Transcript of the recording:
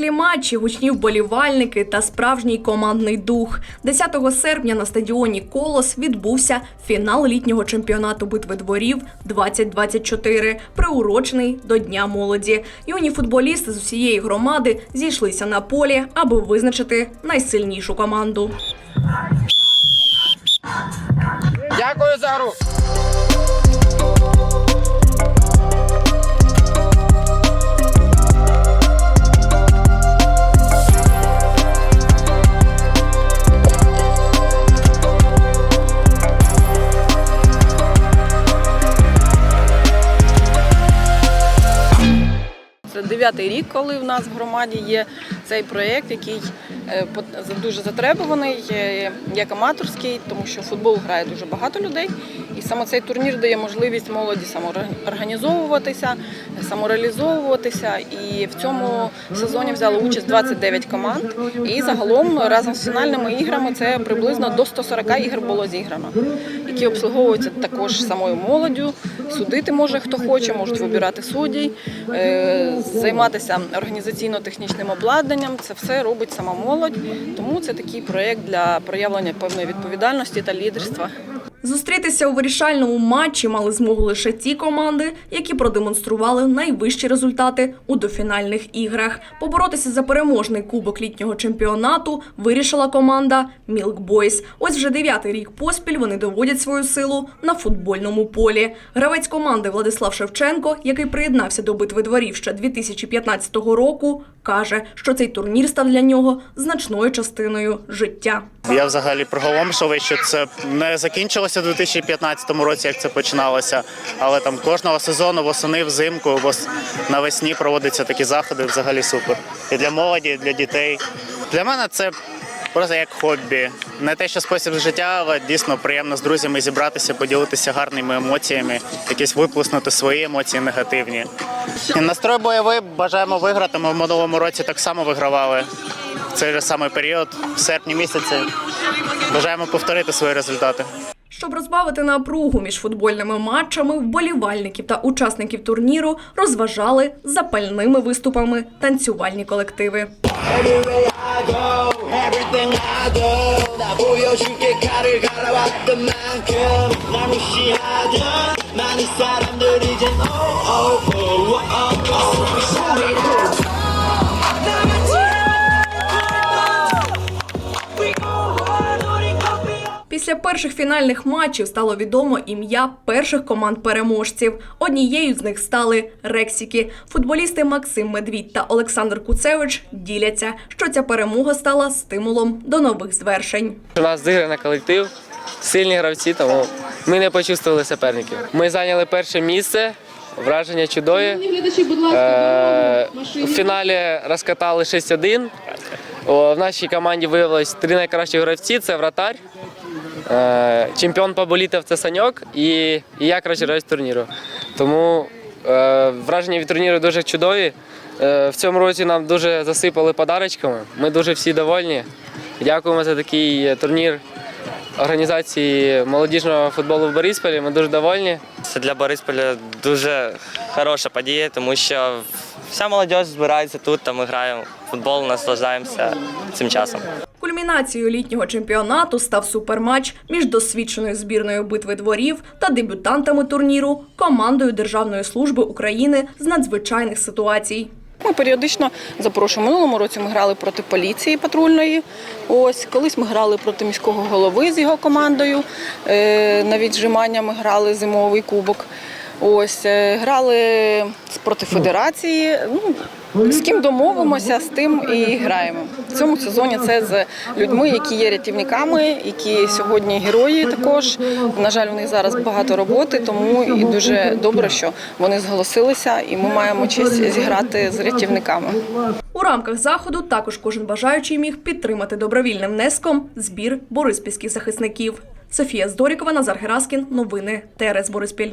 матчі гучні вболівальники та справжній командний дух. 10 серпня на стадіоні Колос відбувся фінал літнього чемпіонату битви дворів 2024, приурочений до Дня молоді. Юні футболісти з усієї громади зійшлися на полі, аби визначити найсильнішу команду. Дякую за гру. Дев'ятий рік, коли в нас в громаді є цей проєкт, який е, дуже затребуваний, як аматорський, тому що футбол грає дуже багато людей. І саме цей турнір дає можливість молоді самоорганізовуватися, самореалізовуватися. І в цьому сезоні взяло участь 29 команд. І загалом разом з фінальними іграми це приблизно до 140 ігор було зіграно, які обслуговуються також самою молоддю. Судити може хто хоче, можуть вибирати суддів, е, займатися організаційно-технічним обладнанням. Це все робить сама молодь. Тому це такий проєкт для проявлення певної відповідальності та лідерства. Зустрітися у вирішальному матчі мали змогу лише ті команди, які продемонстрували найвищі результати у дофінальних іграх. Поборотися за переможний кубок літнього чемпіонату вирішила команда Milk Boys. Ось вже дев'ятий рік поспіль вони доводять свою силу на футбольному полі. Гравець команди Владислав Шевченко, який приєднався до битви дворів ще 2015 року, каже, що цей турнір став для нього значною частиною життя. Я взагалі приголомшливий, що це не закінчилося у 2015 році, як це починалося. Але там кожного сезону восени, взимку, вос- навесні проводяться такі заходи. Взагалі супер. І для молоді, і для дітей. Для мене це просто як хобі. Не те, що спосіб життя, але дійсно приємно з друзями зібратися, поділитися гарними емоціями, якісь виплеснути свої емоції негативні. І настрой бойовий, бажаємо виграти. Ми в минулому році так само вигравали в цей же самий період, в серпні місяці. Бажаємо повторити свої результати. Щоб розбавити напругу між футбольними матчами, вболівальників та учасників турніру розважали запальними виступами танцювальні колективи. Після перших фінальних матчів стало відомо ім'я перших команд переможців. Однією з них стали Рексіки. Футболісти Максим Медвідь та Олександр Куцевич діляться, що ця перемога стала стимулом до нових звершень. У нас зіграний колектив, сильні гравці, тому ми не почувствували суперників. Ми зайняли перше місце, враження чудові. Е, У фіналі розкатали 6-1. О, В нашій команді виявилось три найкращі гравці це вратарь, е, чемпіон по болітах це Саньок і, і я краще гравець турніру. Тому е, враження від турніру дуже чудові. Е, в цьому році нам дуже засипали подарочками. Ми дуже всі довольні. Дякуємо за такий турнір організації молодіжного футболу в Борисполі. Ми дуже довольні. Це для Борисполя дуже хороша подія, тому що вся молодь збирається тут, та ми граємо в футбол, наслаждаємося цим часом. Кульмінацією літнього чемпіонату став суперматч між досвідченою збірною битви дворів та дебютантами турніру командою Державної служби України з надзвичайних ситуацій. Ми періодично запрошуємо. Минулому році ми грали проти поліції патрульної. Ось колись ми грали проти міського голови з його командою. Е, На віджимання ми грали зимовий кубок. Ось е, грали проти федерації. Ну з ким домовимося, з тим і граємо. В цьому сезоні це з людьми, які є рятівниками, які сьогодні герої. Також на жаль, у них зараз багато роботи, тому і дуже добре, що вони зголосилися, і ми маємо честь зіграти з рятівниками. У рамках заходу також кожен бажаючий міг підтримати добровільним внеском збір бориспільських захисників. Софія Здорікова, Назар Гераскін. Новини ТРС Бориспіль.